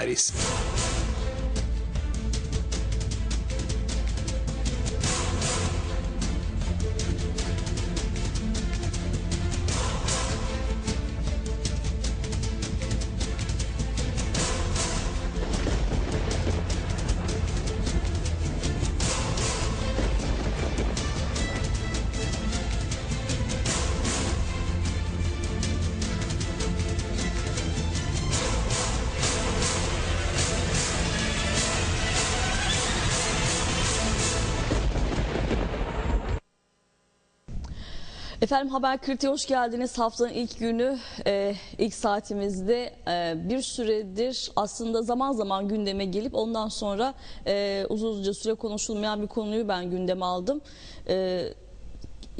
Aris. Efendim Haber Kritiğe hoş geldiniz. Haftanın ilk günü, e, ilk saatimizde e, bir süredir aslında zaman zaman gündeme gelip ondan sonra e, uzun uzunca süre konuşulmayan bir konuyu ben gündeme aldım. E,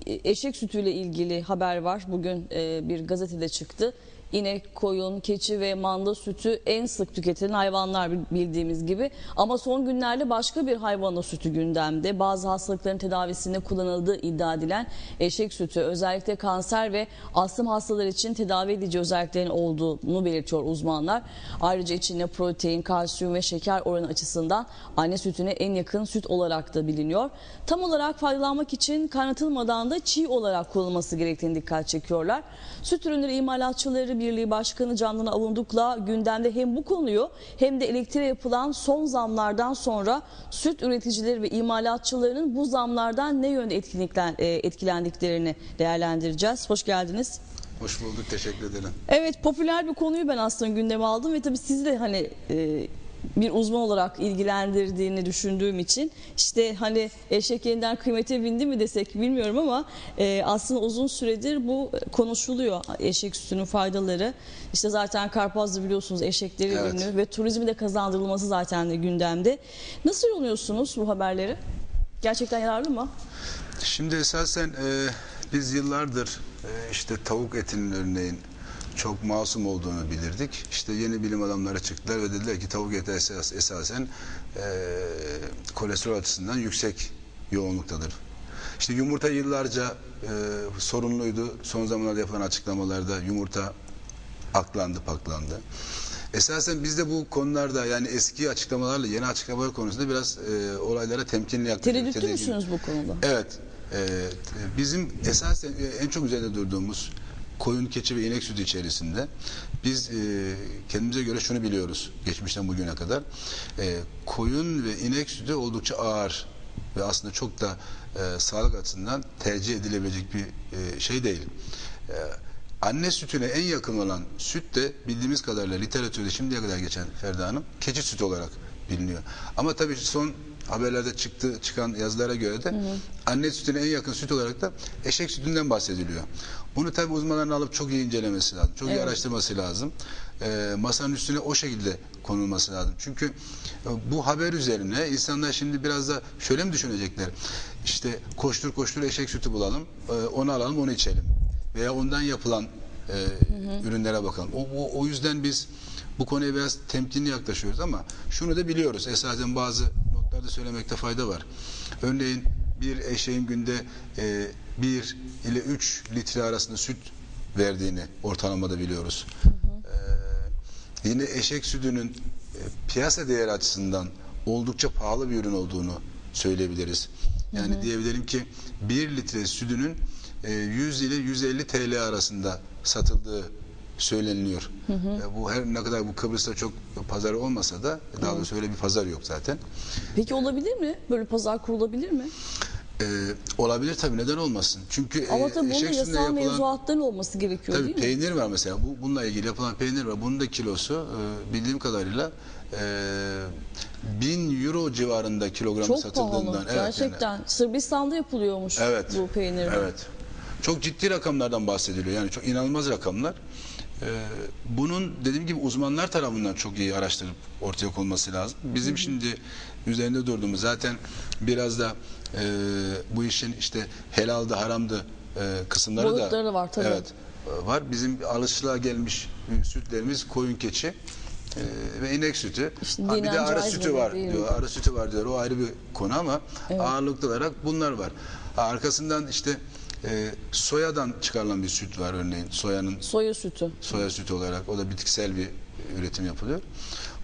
eşek sütüyle ilgili haber var. Bugün e, bir gazetede çıktı. İnek, koyun, keçi ve manda sütü en sık tüketilen hayvanlar bildiğimiz gibi. Ama son günlerde başka bir hayvanın sütü gündemde. Bazı hastalıkların tedavisinde kullanıldığı iddia edilen eşek sütü özellikle kanser ve astım hastaları için tedavi edici özelliklerin olduğunu belirtiyor uzmanlar. Ayrıca içinde protein, kalsiyum ve şeker oranı açısından anne sütüne en yakın süt olarak da biliniyor. Tam olarak faydalanmak için kaynatılmadan da çiğ olarak kullanılması gerektiğini dikkat çekiyorlar. Süt ürünleri imalatçıları Birliği Başkanı Candan Avunduk'la gündemde hem bu konuyu hem de elektriğe yapılan son zamlardan sonra süt üreticileri ve imalatçılarının bu zamlardan ne yönde e, etkilendiklerini değerlendireceğiz. Hoş geldiniz. Hoş bulduk, teşekkür ederim. Evet popüler bir konuyu ben aslında gündeme aldım ve tabii sizi de hani e, bir uzman olarak ilgilendirdiğini düşündüğüm için işte hani eşek yeniden kıymete bindi mi desek bilmiyorum ama e, aslında uzun süredir bu konuşuluyor eşek sütünün faydaları. İşte zaten Karpaz'da biliyorsunuz eşekleri Evet. ünlü ve turizmi de kazandırılması zaten de gündemde. Nasıl yorumluyorsunuz bu haberleri? Gerçekten yararlı mı? Şimdi esasen e, biz yıllardır e, işte tavuk etinin örneğin çok masum olduğunu bilirdik. İşte yeni bilim adamları çıktılar ve dediler ki tavuk eti esas, esasen e, kolesterol açısından yüksek yoğunluktadır. İşte yumurta yıllarca e, sorunluydu. Son zamanlarda yapılan açıklamalarda yumurta aklandı paklandı. Esasen biz de bu konularda yani eski açıklamalarla yeni açıklamalar konusunda biraz e, olaylara temkinli yaklaşıyoruz. Tereddütlü müsünüz bu konuda? Evet. e, bizim esasen e, en çok üzerinde durduğumuz koyun, keçi ve inek sütü içerisinde biz e, kendimize göre şunu biliyoruz geçmişten bugüne kadar. E, koyun ve inek sütü oldukça ağır ve aslında çok da e, sağlık açısından tercih edilebilecek bir e, şey değil. E, anne sütüne en yakın olan süt de bildiğimiz kadarıyla literatürde şimdiye kadar geçen Ferda Hanım keçi sütü olarak biliniyor. Ama tabii son haberlerde çıktı çıkan yazılara göre de anne sütüne en yakın süt olarak da eşek sütünden bahsediliyor. Bunu tabii uzmanların alıp çok iyi incelemesi lazım. Çok iyi Evet. araştırması lazım. Ee, masanın üstüne o şekilde konulması lazım. Çünkü e, bu haber üzerine insanlar şimdi biraz da şöyle mi düşünecekler? İşte koştur koştur eşek sütü bulalım, e, onu alalım, onu içelim. Veya ondan yapılan e, ürünlere bakalım. O, o, o yüzden biz bu konuya biraz temkinli yaklaşıyoruz ama şunu da biliyoruz. Esasen bazı notlarda söylemekte fayda var. Örneğin bir eşeğin günde e, 1 ile 3 litre arasında süt verdiğini ortalamada biliyoruz. Ee, yine eşek sütünün e, piyasa değeri açısından oldukça pahalı bir ürün olduğunu söyleyebiliriz. Yani diyebilirim ki 1 litre sütünün e, 100 ile 150 TL arasında satıldığı söyleniliyor. E, Bu her ne kadar bu Kıbrıs'ta çok pazarı olmasa da daha doğrusu öyle bir pazar yok zaten. Peki olabilir mi? Böyle pazar kurulabilir mi? E, olabilir tabii neden olmasın? Çünkü e, Ama tabii bunun yasal yapılan- mevzuatların olması gerekiyor Tabii değil mi? peynir var mesela. Bu bununla ilgili yapılan peynir var. Bunun da kilosu e, bildiğim kadarıyla e, 1000 euro civarında kilogramı Çok satıldığından. pahalı. Evet, yani- Gerçekten. Sırbistan'da yapılıyormuş Evet. bu peynir. Evet. Çok ciddi rakamlardan bahsediliyor. Yani çok inanılmaz rakamlar. Ee, bunun dediğim gibi uzmanlar tarafından çok iyi araştırıp ortaya konması lazım. Bizim şimdi üzerinde durduğumuz zaten biraz da e, bu işin işte helaldı haramdı e, kısımları da Boyutları da var tabii. Evet e, var. Bizim alışılığa gelmiş e, sütlerimiz koyun keçi e, ve inek sütü. İşte Ha, bir de arı sütü var değil diyor. Arı sütü var diyor. O ayrı bir konu ama ağırlıklı olarak bunlar var. Ha, arkasından işte e, soyadan çıkarılan bir süt var örneğin. Soyanın Soya sütü. soya sütü olarak o da bitkisel bir üretim yapılıyor.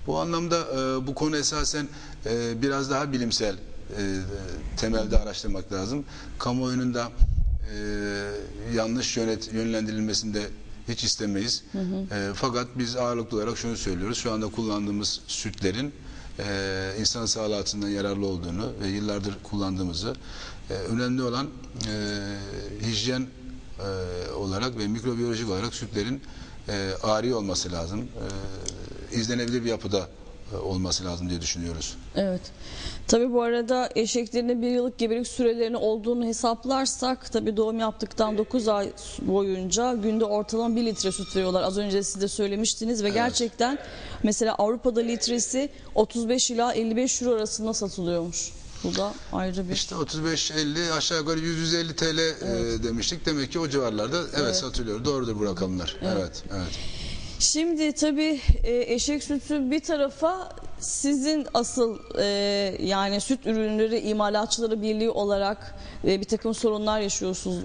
Bu anlamda e, bu konu esasen e, biraz daha bilimsel e, temelde araştırmak lazım. Kamuoyunun da e, yanlış yönet yönlendirilmesinde hiç istemeyiz. E, fakat biz ağırlıklı olarak şunu söylüyoruz. Şu anda kullandığımız sütlerin e, insan sağlığı açısından yararlı olduğunu ve yıllardır kullandığımızı e, önemli olan e, hijyen e, olarak ve mikrobiyolojik olarak sütlerin e, ari olması lazım. E, izlenebilir bir yapıda olması lazım diye düşünüyoruz. Evet. Tabii bu arada eşeklerin bir yıllık gebelik sürelerinin olduğunu hesaplarsak tabii doğum yaptıktan 9 ay boyunca günde ortalama 1 litre süt veriyorlar. Az önce siz de söylemiştiniz ve gerçekten mesela Avrupa'da litresi 35 ila 55 euro arasında satılıyormuş. Bu da ayrı bir İşte 35-50 aşağı yukarı 100-150 TL e, demiştik. Demek ki o civarlarda evet, Evet. satılıyor. Doğrudur bu rakamlar. Evet, evet. Şimdi tabii e, eşek sütü bir tarafa sizin asıl e, yani süt ürünleri imalatçıları birliği olarak e, bir takım sorunlar yaşıyorsunuz.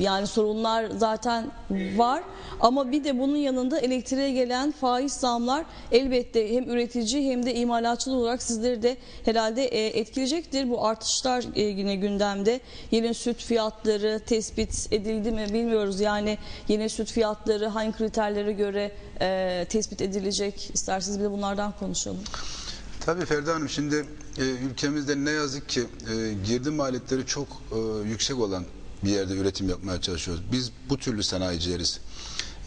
Yani sorunlar zaten var ama bir de bunun yanında elektriğe gelen faiz zamlar elbette hem üretici hem de imalatçı olarak sizleri de herhalde e, etkileyecektir. Bu artışlar e, yine gündemde. Yeni süt fiyatları tespit edildi mi bilmiyoruz. Yani yeni süt fiyatları hangi kriterlere göre e, tespit edilecek? İsterseniz bir de bunlardan konuşalım. Tabii Ferda Hanım şimdi ülkemizde ne yazık ki girdi maliyetleri çok yüksek olan bir yerde üretim yapmaya çalışıyoruz. Biz bu türlü sanayicileriz.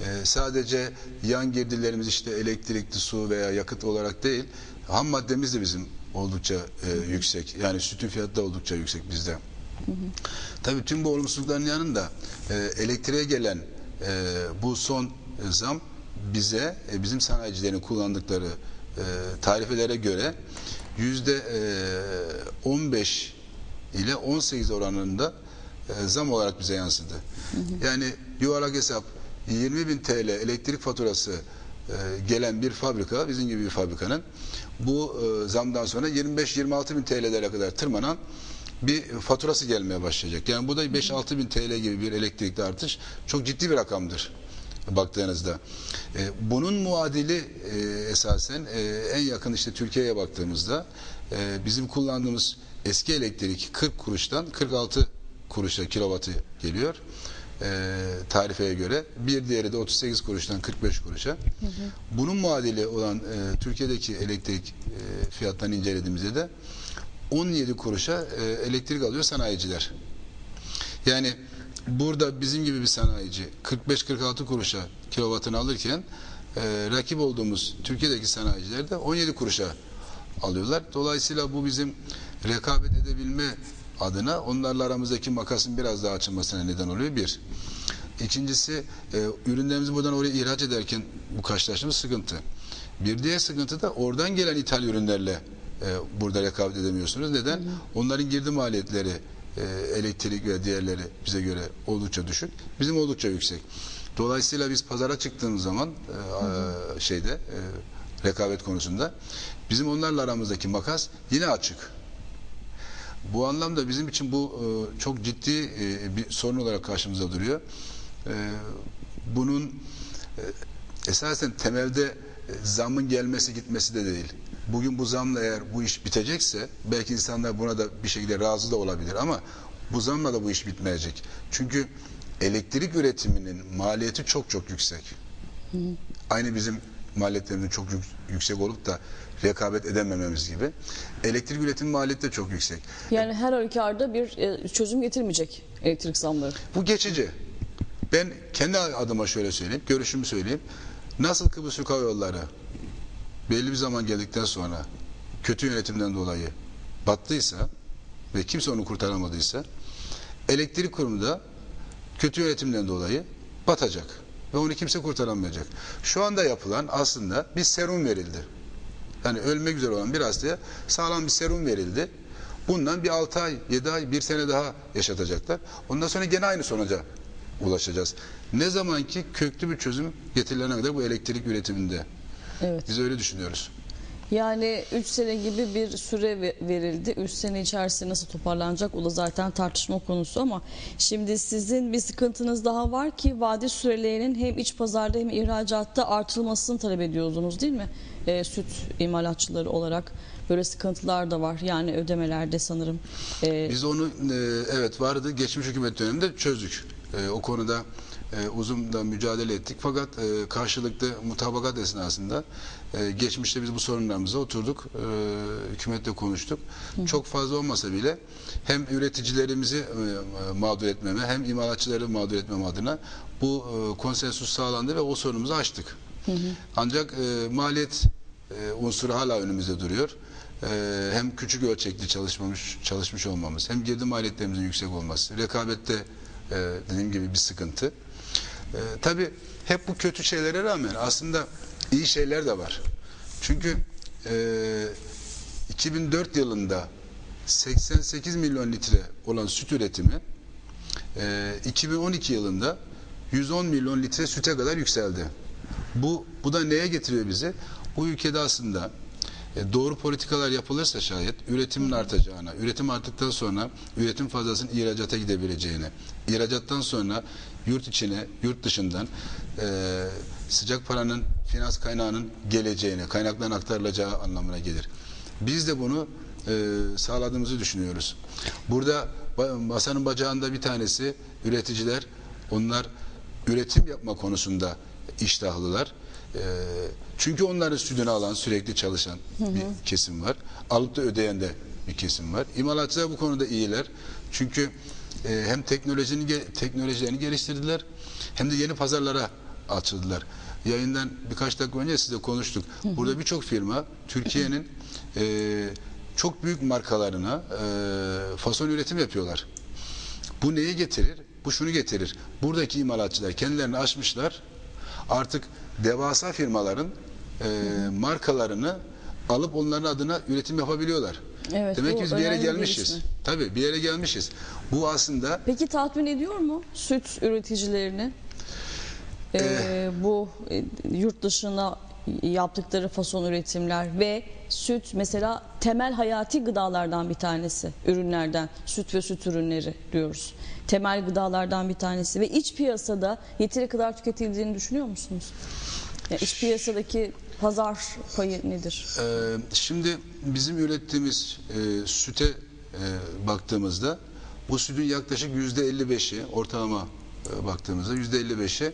E, sadece yan girdilerimiz işte elektrikli su veya yakıt olarak değil, ham maddemiz de bizim oldukça e, yüksek. Yani sütün fiyatı da oldukça yüksek bizde. Tabii tüm bu olumsuzlukların yanında e, elektriğe gelen e, bu son e, zam bize e, bizim sanayicilerin kullandıkları e, tarifelere göre yüzde e, 15 ile 18 oranında e, zam olarak bize yansıdı. Yani yuvarlak hesap 20 bin TL elektrik faturası e, gelen bir fabrika, bizim gibi bir fabrikanın bu e, zamdan sonra 25-26 bin TL'lere kadar tırmanan bir faturası gelmeye başlayacak. Yani bu da 5-6 bin TL gibi bir elektrikli artış çok ciddi bir rakamdır baktığınızda. Bunun muadili esasen en yakın işte Türkiye'ye baktığımızda bizim kullandığımız eski elektrik 40 kuruştan 46 kuruşa kilovatı geliyor e, tarifeye göre. Bir diğeri de 38 kuruştan 45 kuruşa. Bunun muadili olan e, Türkiye'deki elektrik e, fiyatlarını incelediğimizde de 17 kuruşa e, elektrik alıyor sanayiciler. Yani burada bizim gibi bir sanayici 45-46 kuruşa kilovatını alırken e, rakip olduğumuz Türkiye'deki sanayiciler de 17 kuruşa alıyorlar. Dolayısıyla bu bizim rekabet edebilme adına onlarla aramızdaki makasın biraz daha açılmasına neden oluyor bir. İkincisi e, ürünlerimizi buradan oraya ihraç ederken bu karşılaştığımız sıkıntı. Bir diğer sıkıntı da oradan gelen ithal ürünlerle e, burada rekabet edemiyorsunuz. Neden? Onların girdi maliyetleri e, elektrik ve diğerleri bize göre oldukça düşük. Bizim oldukça yüksek. Dolayısıyla biz pazara çıktığımız zaman e, şeyde e, rekabet konusunda bizim onlarla aramızdaki makas yine açık. Bu anlamda bizim için bu e, çok ciddi e, bir sorun olarak karşımıza duruyor. E, bunun e, esasen temelde e, zamın gelmesi gitmesi de değil. Bugün bu zamla eğer bu iş bitecekse belki insanlar buna da bir şekilde razı da olabilir ama bu zamla da bu iş bitmeyecek. Çünkü elektrik üretiminin maliyeti çok çok yüksek. Aynı bizim maliyetlerimizin çok yük- yüksek olup da rekabet edemememiz gibi. Elektrik üretim maliyeti de çok yüksek. Yani her halükarda bir e, çözüm getirmeyecek elektrik zamları. Bu geçici. Ben kendi adıma şöyle söyleyeyim, görüşümü söyleyeyim. Nasıl Kıbrıs Türk Hava Yolları belli bir zaman geldikten sonra kötü yönetimden dolayı battıysa ve kimse onu kurtaramadıysa elektrik kurumu da kötü yönetimden dolayı batacak ve onu kimse kurtaramayacak. Şu anda yapılan aslında bir serum verildi. Yani ölmek üzere olan bir hastaya sağlam bir serum verildi. Bundan bir 6 ay, 7 ay, 1 sene daha yaşatacaklar. Ondan sonra gene aynı sonuca ulaşacağız. Ne zaman ki köklü bir çözüm getirilene kadar bu elektrik üretiminde. Evet. Biz öyle düşünüyoruz. Yani 3 sene gibi bir süre ve- verildi. 3 sene içerisinde nasıl toparlanacak o da zaten tartışma konusu ama şimdi sizin bir sıkıntınız daha var ki vade sürelerinin hem iç pazarda hem ihracatta artırılmasını talep ediyordunuz değil mi? E, süt imalatçıları olarak böyle sıkıntılar da var. Yani ödemelerde sanırım. e, Biz onu e, evet vardı geçmiş hükümet döneminde çözdük. E, o konuda e, uzun da mücadele ettik fakat e, karşılıklı mutabakat esnasında e, geçmişte biz bu sorunlarımıza oturduk. E, hükümetle konuştuk. Çok fazla olmasa bile hem üreticilerimizi e, mağdur etmeme hem imalatçıları mağdur etmem adına bu e, konsensus sağlandı ve o sorunumuzu aştık. Ancak e, maliyet e, unsuru hala önümüzde duruyor. E, hem küçük ölçekli çalışmamış çalışmış olmamız, hem girdi maliyetlerimizin yüksek olması, rekabette e, dediğim gibi bir sıkıntı. E, tabii hep bu kötü şeylere rağmen aslında iyi şeyler de var. Çünkü e, 2004 yılında 88 milyon litre olan süt üretimi e, 2012 yılında 110 milyon litre süte kadar yükseldi. Bu bu da neye getiriyor bizi? Bu ülkede aslında e, doğru politikalar yapılırsa şayet üretimin artacağına, üretim arttıktan sonra üretim fazlasının ihracata gidebileceğine, ihracattan sonra yurt içine, yurt dışından e, sıcak paranın, finans kaynağının geleceğine, kaynakların aktarılacağı anlamına gelir. Biz de bunu e, sağladığımızı düşünüyoruz. Burada masanın bacağında bir tanesi üreticiler, onlar üretim yapma konusunda iştahlılar. Ee, çünkü onların sütünü alan, sürekli çalışan bir kesim var. Alıp da ödeyen de bir kesim var. İmalatçılar bu konuda iyiler. Çünkü e, hem teknolojinin teknolojilerini geliştirdiler hem de yeni pazarlara açıldılar. Yayından birkaç dakika önce size konuştuk. Burada birçok firma Türkiye'nin e, çok büyük markalarına e, fason üretim yapıyorlar. Bu neyi getirir? Bu şunu getirir. Buradaki imalatçılar kendilerini aşmışlar. Artık devasa firmaların e, markalarını alıp onların adına üretim yapabiliyorlar. Evet, Demek ki biz bir yere gelmişiz. gelişme. Tabii bir yere gelmişiz. Bu aslında Peki tatmin ediyor mu süt üreticilerini? Ee, bu e, yurt dışına yaptıkları fason üretimler ve süt mesela temel hayati gıdalardan bir tanesi ürünlerden süt ve süt ürünleri diyoruz. Temel gıdalardan bir tanesi ve iç piyasada yeteri kadar tüketildiğini düşünüyor musunuz? Yani iç piyasadaki pazar payı nedir? Ee, şimdi bizim ürettiğimiz e, süte e, baktığımızda bu sütün yaklaşık yüzde 55'i ortalama e, baktığımızda yüzde 55'i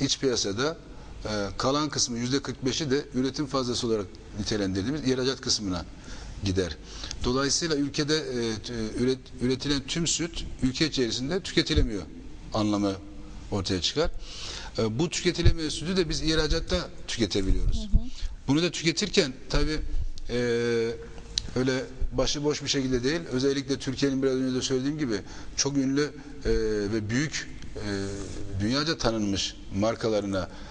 iç piyasada e, kalan kısmı yüzde 45'i de üretim fazlası olarak nitelendirdiğimiz ihracat kısmına gider. Dolayısıyla ülkede e, üret, üretilen tüm süt ülke içerisinde tüketilemiyor anlamı ortaya çıkar. E, bu tüketilemeyen sütü de biz ihracatta tüketebiliyoruz. Bunu da tüketirken tabi öyle başıboş bir şekilde değil. Özellikle Türkiye'nin biraz önce de söylediğim gibi çok ünlü e, ve büyük e, dünyaca tanınmış markalarına e,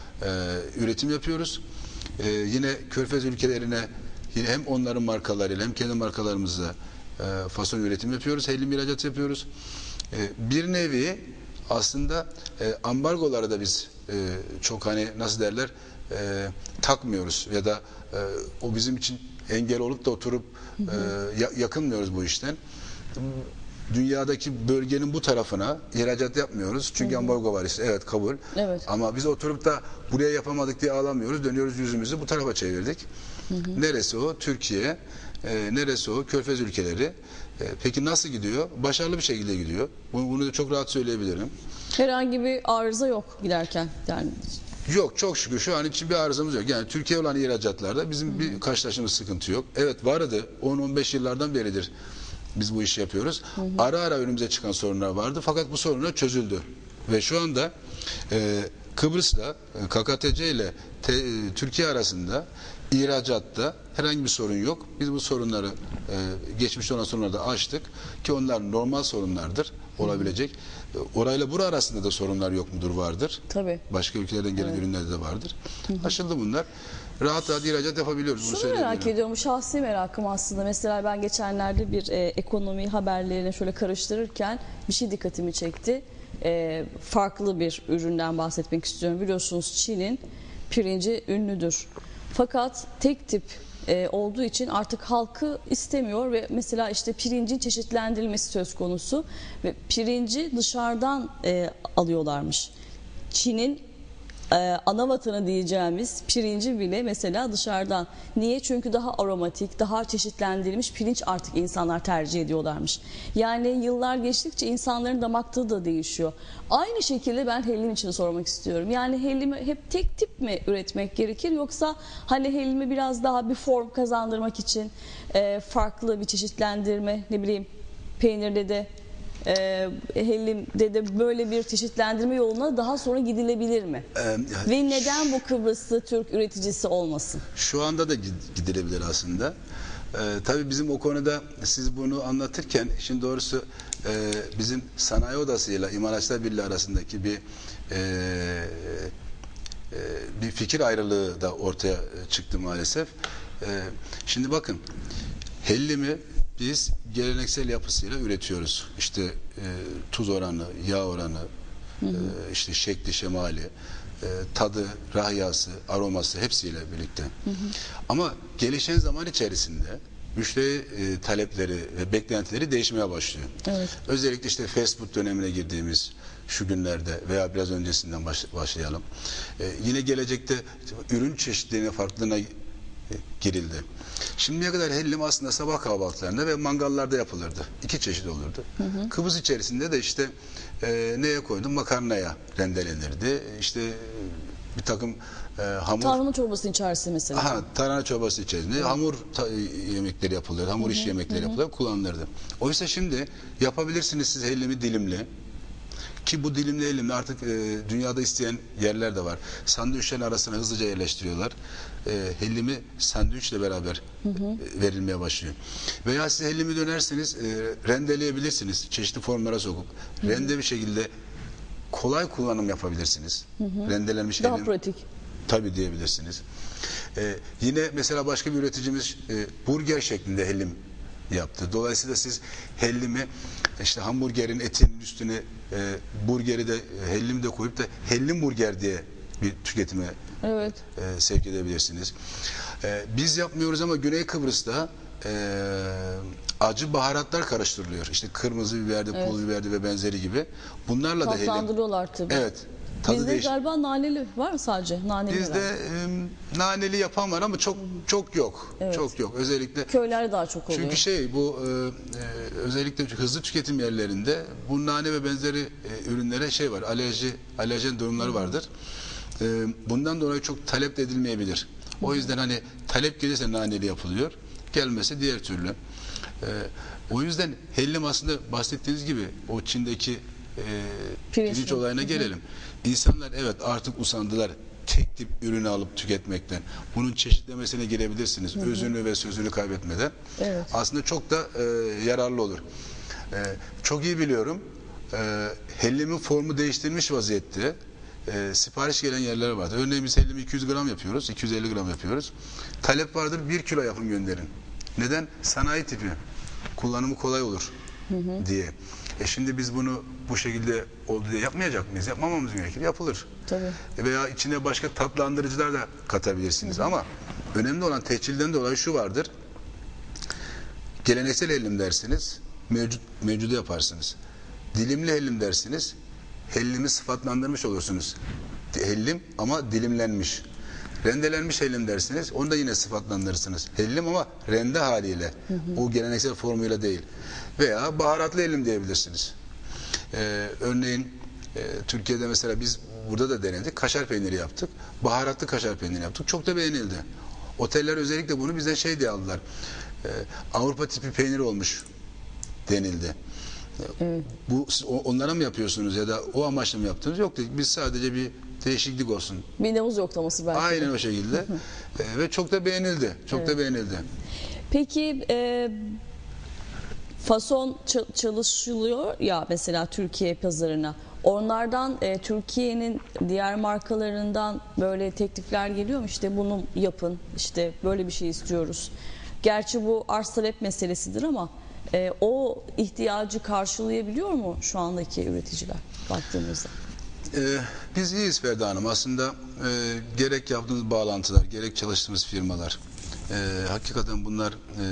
üretim yapıyoruz. E, yine Körfez ülkelerine yine hem onların markalarıyla hem kendi markalarımızla e, fason üretim yapıyoruz. Hellim ihracat yapıyoruz. E, bir nevi aslında e, ambargoları da biz e, çok hani nasıl derler e, takmıyoruz ya da e, o bizim için engel olup da oturup e, ya- yakınmıyoruz bu işten. Dünyadaki bölgenin bu tarafına ihracat yapmıyoruz. Çünkü ambargo var işte. Evet kabul. Evet. Ama biz oturup da buraya yapamadık diye ağlamıyoruz. Dönüyoruz yüzümüzü bu tarafa çevirdik. Neresi o? Türkiye. E, neresi o? Körfez ülkeleri. E, peki nasıl gidiyor? Başarılı bir şekilde gidiyor. Bunu, bunu da çok rahat söyleyebilirim. Herhangi bir arıza yok giderken yani Yok çok şükür şu an için bir arızamız yok. Yani Türkiye olan ihracatlarda bizim bir karşılaştığımız sıkıntı yok. Evet vardı 10-15 yıllardan beridir biz bu işi yapıyoruz. Ara ara önümüze çıkan sorunlar vardı fakat bu sorunlar çözüldü. Ve şu anda e, Kıbrıs'la e, KKTC ile te- Türkiye arasında ihracatta herhangi bir sorun yok. Biz bu sorunları e, geçmişte olan sorunları da aştık ki onlar normal sorunlardır olabilecek. E, Orayla bura arasında da sorunlar yok mudur vardır. tabii. Başka ülkelerden gelen ürünlerde de vardır. Aşıldı bunlar. Rahat rahat ihracat yapabiliyoruz. Şunu merak ediyorum, şahsi merakım aslında. Mesela ben geçenlerde bir e, ekonomi haberlerini şöyle karıştırırken bir şey dikkatimi çekti. E, farklı bir üründen bahsetmek istiyorum. Biliyorsunuz Çin'in pirinci ünlüdür. Fakat tek tip e, olduğu için artık halkı istemiyor ve mesela işte pirincin çeşitlendirilmesi söz konusu ve pirinci dışarıdan e, alıyorlarmış. Çin'in e, ana vatanı diyeceğimiz pirinci bile mesela dışarıdan. Niye? Çünkü daha aromatik, daha çeşitlendirilmiş pirinç artık insanlar tercih ediyorlarmış. Yani yıllar geçtikçe insanların damak tadı da değişiyor. Aynı şekilde ben hellim için sormak istiyorum. Yani hellimi hep tek tip mi üretmek gerekir yoksa hani hellimi biraz daha bir form kazandırmak için e, farklı bir çeşitlendirme ne bileyim peynirde de e, hellimde de böyle bir çeşitlendirme yoluna daha sonra gidilebilir mi? Ee, yani Ve neden bu Kıbrıslı Türk üreticisi olmasın? Şu anda da gid- gidilebilir aslında. Ee, tabii bizim o konuda siz bunu anlatırken işin doğrusu e, bizim sanayi odasıyla İmalatçılar Birliği arasındaki bir e, e, bir fikir ayrılığı da ortaya çıktı maalesef. E, şimdi bakın hellimi biz geleneksel yapısıyla üretiyoruz. İşte e, tuz oranı, yağ oranı, e, işte şekli, şemali, e, tadı, rahyası, aroması hepsiyle birlikte. Ama gelişen zaman içerisinde müşteri e, talepleri ve beklentileri değişmeye başlıyor. Evet. Özellikle işte fast food dönemine girdiğimiz şu günlerde veya biraz öncesinden baş- başlayalım. E, yine gelecekte ürün çeşitliliğine farklılığına girildi. Şimdiye kadar hellim aslında sabah kahvaltılarında ve mangallarda yapılırdı. İki çeşit olurdu. Kıbrıs içerisinde de işte e, neye koydum? Makarnaya rendelenirdi. İşte e, bir takım e, hamur Tarhana çorbasının içerisinde mesela. Aha, tarhana çorbası içerisinde hamur ta- yemekleri yapılıyor, hamur iş yemekleri yapılıyor, kullanılırdı. Oysa şimdi yapabilirsiniz siz hellimi dilimli. Ki bu dilimli hellimle artık e, dünyada isteyen yerler de var. Sandviçlerin arasına hızlıca yerleştiriyorlar. E, hellimi sandviçle beraber e, verilmeye başlıyor. Veya siz hellimi dönerseniz e, rendeleyebilirsiniz. Çeşitli formlara sokup. Rende bir şekilde kolay kullanım yapabilirsiniz. Rendelenmiş Daha hellim. pratik. Tabii diyebilirsiniz. Ee, yine mesela başka bir üreticimiz e, burger şeklinde hellim yaptı. Dolayısıyla siz hellimi işte hamburgerin etinin üstüne e, burgeri de e, hellimi de koyup da hellim burger diye bir tüketime Evet. e, sevk edebilirsiniz. E, biz yapmıyoruz ama Güney Kıbrıs'ta e, acı baharatlar karıştırılıyor. İşte kırmızı biberdi, pul biberdi ve benzeri gibi. Bunlarla da. Tatlandırıyorlar tabii. Evet. Tadı Bizde değiş- galiba naneli var mı sadece? Naneli Bizde e, naneli yapan var ama çok çok yok. Evet. Çok yok. Özellikle Köylerde daha çok oluyor. çünkü şey bu e, e, özellikle hızlı tüketim yerlerinde bu nane ve benzeri e, ürünlere şey var. Alerji alerjen durumları vardır. E, bundan dolayı çok talep de edilmeyebilir. O yüzden hani talep gelirse naneli yapılıyor. Gelmese diğer türlü. E, o yüzden hellim aslında bahsettiğiniz gibi o Çin'deki e, Pirinç olayına gelelim. İnsanlar evet artık usandılar tek tip ürünü alıp tüketmekten. Bunun çeşitlemesine girebilirsiniz. Özünü ve sözünü kaybetmeden. Evet. Aslında çok da e, yararlı olur. E, çok iyi biliyorum. E, hellimin formu değiştirilmiş vaziyette e, sipariş gelen yerler vardı. Örneğin biz hellimi 200 gram yapıyoruz, 250 gram yapıyoruz. Talep vardır 1 kilo yapın gönderin. Neden? Sanayi tipi. Kullanımı kolay olur diye. E şimdi biz bunu bu şekilde oldu diye yapmayacak mıyız? Yapmamamız gerekir. Yapılır. Tabii. E Veya içine başka tatlandırıcılar da katabilirsiniz. Ama önemli olan tehcilden dolayı şu vardır. Geleneksel hellim dersiniz, mevcut mevcudu yaparsınız. Dilimli hellim dersiniz, hellimi sıfatlandırmış olursunuz. Hellim ama dilimlenmiş. Rendelenmiş hellim dersiniz, onu da yine sıfatlandırırsınız. Hellim ama rende haliyle, o geleneksel formuyla değil. Veya baharatlı hellim diyebilirsiniz. Ee, örneğin e, Türkiye'de mesela biz burada da denedik, kaşar peyniri yaptık. Baharatlı kaşar peyniri yaptık, çok da beğenildi. Oteller özellikle bunu bizden şey diye aldılar. Ee, Avrupa tipi peynir olmuş denildi. Bu siz o- onlara mı yapıyorsunuz ya da o amaçla mı yaptınız? Yok dedik. Biz sadece bir değişiklik olsun. Midemiz yoklaması belki. de. Aynen o şekilde. Ee, ve çok da beğenildi. Çok da beğenildi. Peki e, fason ç- çalışılıyor ya mesela Türkiye pazarına. Onlardan e, Türkiye'nin diğer markalarından böyle teklifler geliyor mu? İşte bunu yapın, işte böyle bir şey istiyoruz. Gerçi bu arz talep meselesidir ama e, o ihtiyacı karşılayabiliyor mu şu andaki üreticiler baktığımızda? Ee, biz iyiyiz Ferda Hanım. Aslında e, gerek yaptığımız bağlantılar, gerek çalıştığımız firmalar, e, hakikaten bunlar e,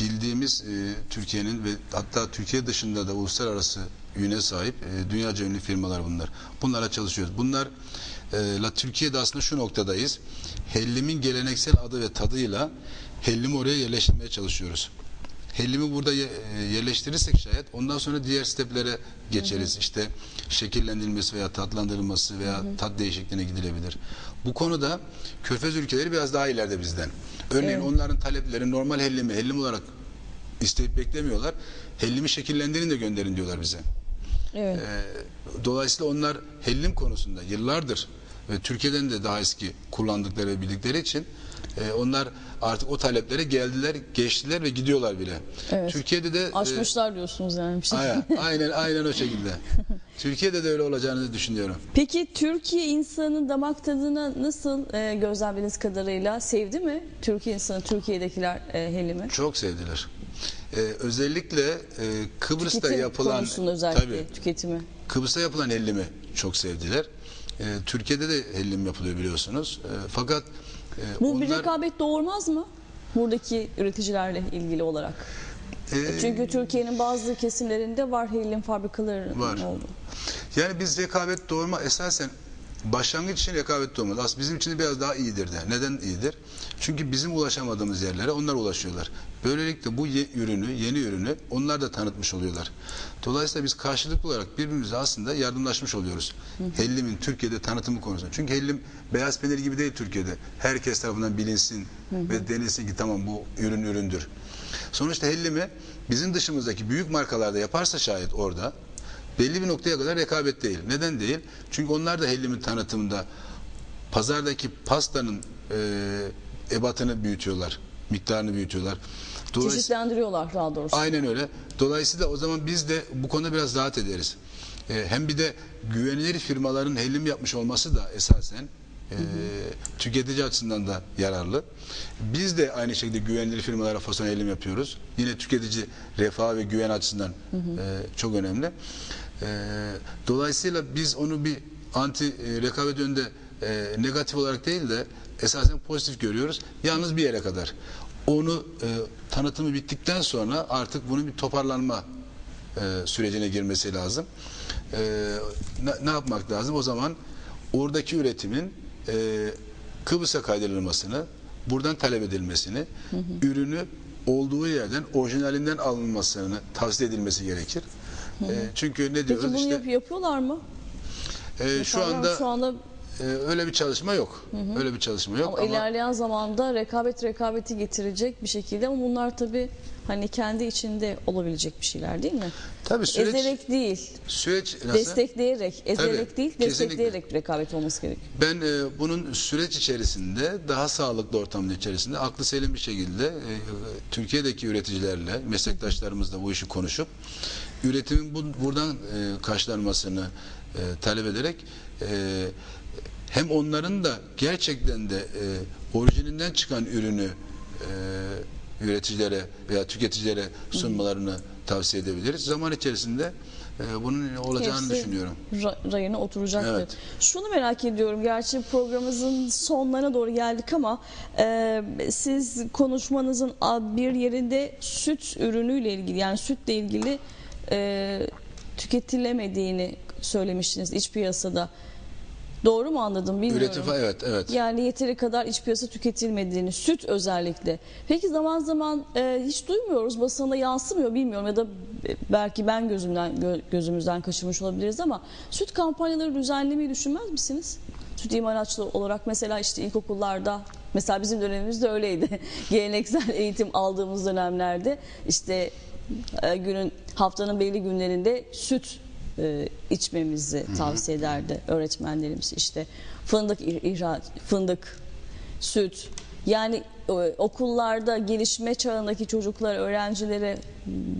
bildiğimiz e, Türkiye'nin ve hatta Türkiye dışında da uluslararası üne sahip e, dünyaca ünlü firmalar bunlar. Bunlara çalışıyoruz. Bunlar e, la Türkiye'de aslında şu noktadayız. Hellim'in geleneksel adı ve tadıyla Hellim'i oraya yerleştirmeye çalışıyoruz. Hellimi burada e, yerleştirirsek şayet ondan sonra diğer steplere geçeriz. İşte şekillendirilmesi veya tatlandırılması veya tat değişikliğine gidilebilir. Bu konuda Körfez ülkeleri biraz daha ileride bizden. Örneğin onların talepleri normal hellimi hellim olarak isteyip beklemiyorlar. Hellimi şekillendirin de gönderin diyorlar bize. Evet. Ee, dolayısıyla onlar hellim konusunda yıllardır ve Türkiye'den de daha eski kullandıkları ve bildikleri için e, onlar artık o taleplere geldiler, geçtiler ve gidiyorlar bile. Evet. Türkiye'de de e, Aşmışlar diyorsunuz yani. bir şey. aynen, aynen aynen o şekilde. Türkiye'de de öyle olacağını düşünüyorum. Peki Türkiye insanının damak tadına nasıl e, gözlemlediğiniz kadarıyla sevdi mi? Türkiye insanı, Türkiye'dekiler e, helimi? Çok sevdiler. Ee, özellikle e, Kıbrıs'ta Tüketim yapılan özellikle tabii, tüketimi. Kıbrıs'ta yapılan hellimi çok sevdiler. Ee, Türkiye'de de hellim yapılıyor biliyorsunuz. Ee, fakat e, Bu bir onlar- rekabet doğurmaz mı? Buradaki üreticilerle ilgili olarak. Ee, Çünkü Türkiye'nin bazı kesimlerinde var helim fabrikaları Var. oldu. Yani biz rekabet doğurma esasen başlangıç için rekabet doğurmaz. Aslında bizim için de biraz daha iyidir de. Neden iyidir? Çünkü bizim ulaşamadığımız yerlere onlar ulaşıyorlar. Böylelikle bu ye- ürünü, yeni ürünü onlar da tanıtmış oluyorlar. Dolayısıyla biz karşılıklı olarak birbirimize aslında yardımlaşmış oluyoruz. Hellim'in Türkiye'de tanıtımı konusunda. Çünkü hellim beyaz peynir gibi değil Türkiye'de. Herkes tarafından bilinsin ve denilsin ki tamam bu ürün üründür. Sonuçta hellimi bizim dışımızdaki büyük markalarda yaparsa şayet orada belli bir noktaya kadar rekabet değil. Neden değil? Çünkü onlar da hellimin tanıtımında pazardaki pastanın e, ebatını büyütüyorlar, miktarını büyütüyorlar. Dolayısıyla Çeşitlendiriyorlar daha doğrusu. aynen öyle. Dolayısıyla o zaman biz de bu konuda biraz rahat ederiz. E, hem bir de güvenilir firmaların hellim yapmış olması da esasen e, tüketici açısından da yararlı. Biz de aynı şekilde güvenilir firmalara fason hellim yapıyoruz. Yine tüketici refah ve güven açısından e, çok önemli. E, dolayısıyla biz onu bir anti e, rekabet yönünde e, negatif olarak değil de esasen pozitif görüyoruz. Yalnız bir yere kadar. Onu e, tanıtımı bittikten sonra artık bunun bir toparlanma e, sürecine girmesi lazım. E, ne, ne yapmak lazım? O zaman oradaki üretimin e, Kıbrıs'a kaydırılmasını, buradan talep edilmesini, ürünü olduğu yerden orijinalinden alınmasını tavsiye edilmesi gerekir. E, çünkü ne diyoruz Peki bunu işte yap- yapıyorlar mı? e, şu Mesela anda şu anda e, öyle bir çalışma yok. Öyle bir çalışma yok ama, ilerleyen zamanda rekabet rekabeti getirecek bir şekilde ama bunlar tabii hani kendi içinde olabilecek bir şeyler değil mi? tabii süreç Ezerek değil, süreç nasıl? destekleyerek, ezerek Tabii, değil, kesinlikle. destekleyerek rekabet olması gerekiyor. Ben e, bunun süreç içerisinde daha sağlıklı ortamın içerisinde aklı selim bir şekilde e, Türkiye'deki üreticilerle, meslektaşlarımızla bu işi konuşup üretimin bu, buradan e, karşılanmasını e, talep ederek e, hem onların da gerçekten de e, orijininden çıkan ürünü e, üreticilere veya tüketicilere sunmalarını tavsiye edebiliriz. Zaman içerisinde e, bunun olacağını Hepsi düşünüyorum. ra- rayına oturacaktır. Evet. Şunu merak ediyorum. Gerçi programımızın sonlarına doğru geldik ama e, siz konuşmanızın bir yerinde süt ürünüyle ilgili yani sütle ilgili e, tüketilemediğini söylemiştiniz iç piyasada. Doğru mu anladım bilmiyorum. Üretim evet evet. Yani yeteri kadar iç piyasa tüketilmediğini, süt özellikle. Peki zaman zaman e, hiç duymuyoruz, basında yansımıyor bilmiyorum ya da belki ben gözümden gö- gözümüzden kaçırmış olabiliriz ama süt kampanyaları düzenlemeyi düşünmez misiniz? Süt imalatçı olarak mesela işte ilkokullarda mesela bizim dönemimizde öyleydi. Geleneksel eğitim aldığımız dönemlerde işte günün haftanın belli günlerinde süt e, içmemizi tavsiye ederdi öğretmenlerimiz işte fındık ih- ihraç fındık süt yani e, okullarda gelişme çağındaki çocuklar öğrencilere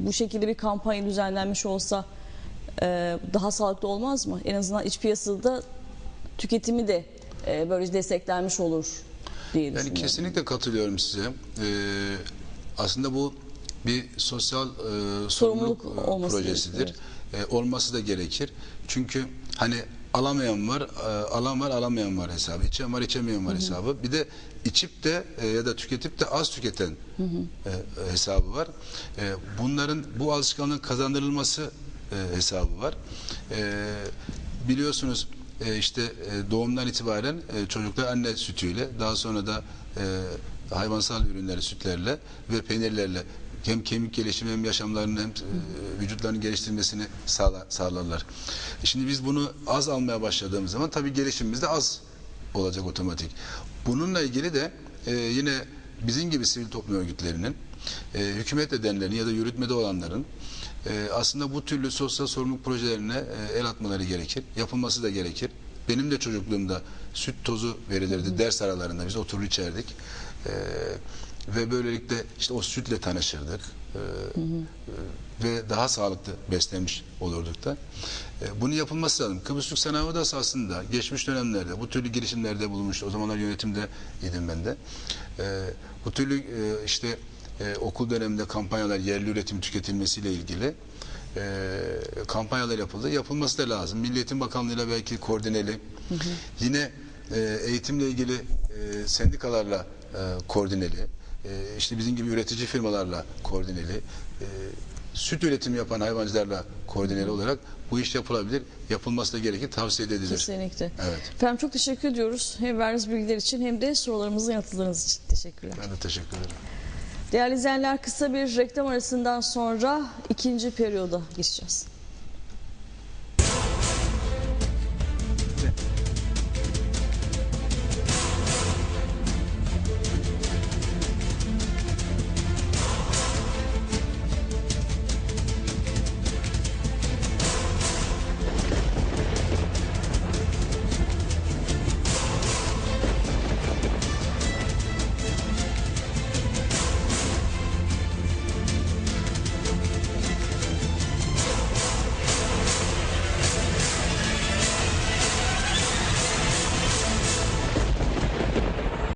bu şekilde bir kampanya düzenlenmiş olsa e, daha sağlıklı olmaz mı? En azından iç piyasada tüketimi de e, böyle desteklenmiş olur diye Yani kesinlikle katılıyorum size. Ee, aslında bu bir sosyal e, sorumluluk, Sorumluluk e, olması projesidir. gerekiyor, E, olması da gerekir. Çünkü hani alamayan var, e, alan var, alamayan var hesabı. İçen var, içemeyen var hesabı. Bir de içip de e, ya da tüketip de az tüketen e, e, hesabı var. E, bunların bu alışkanlığın kazandırılması e, hesabı var. E, biliyorsunuz e, işte e, doğumdan itibaren e, çocuklar anne sütüyle daha sonra da e, hayvansal ürünleri sütlerle ve peynirlerle hem kemik gelişimi hem yaşamlarını hem e, vücutlarını geliştirmesini sağla, sağlarlar. Şimdi biz bunu az almaya başladığımız zaman tabii gelişimimiz de az olacak otomatik. Bununla ilgili de e, yine bizim gibi sivil toplum örgütlerinin e, hükümet edenlerin ya da yürütmede olanların e, aslında bu türlü sosyal sorumluluk projelerine e, el atmaları gerekir. Yapılması da gerekir. Benim de çocukluğumda süt tozu verilirdi ders aralarında. Biz oturur içerdik. E, ve böylelikle işte o sütle tanışırdık. E, e, ve daha sağlıklı beslenmiş olurduk da. E, bunu yapılması lazım. Kıbrıs Türk Sanayi Odası aslında geçmiş dönemlerde bu türlü girişimlerde bulunmuştu. O zamanlar yönetimde idim ben de. E, bu türlü e, işte e, okul döneminde kampanyalar yerli üretim tüketilmesiyle ilgili e, kampanyalar yapıldı. Yapılması da lazım. Milli Eğitim Bakanlığı'yla belki koordineli. Yine e, eğitimle ilgili e, sendikalarla e, koordineli. E, işte bizim gibi üretici firmalarla koordineli. E, süt üretimi yapan hayvancılarla koordineli olarak bu iş yapılabilir. Yapılması da gerekir. Tavsiye edilir. Kesinlikle. Evet. Efendim çok teşekkür ediyoruz. Hem verdiğiniz bilgiler için hem de sorularımızı yanıtladığınız için. Teşekkürler. Ben de teşekkür ederim. Değerli izleyenler kısa bir reklam arasından sonra ikinci periyoda geçeceğiz.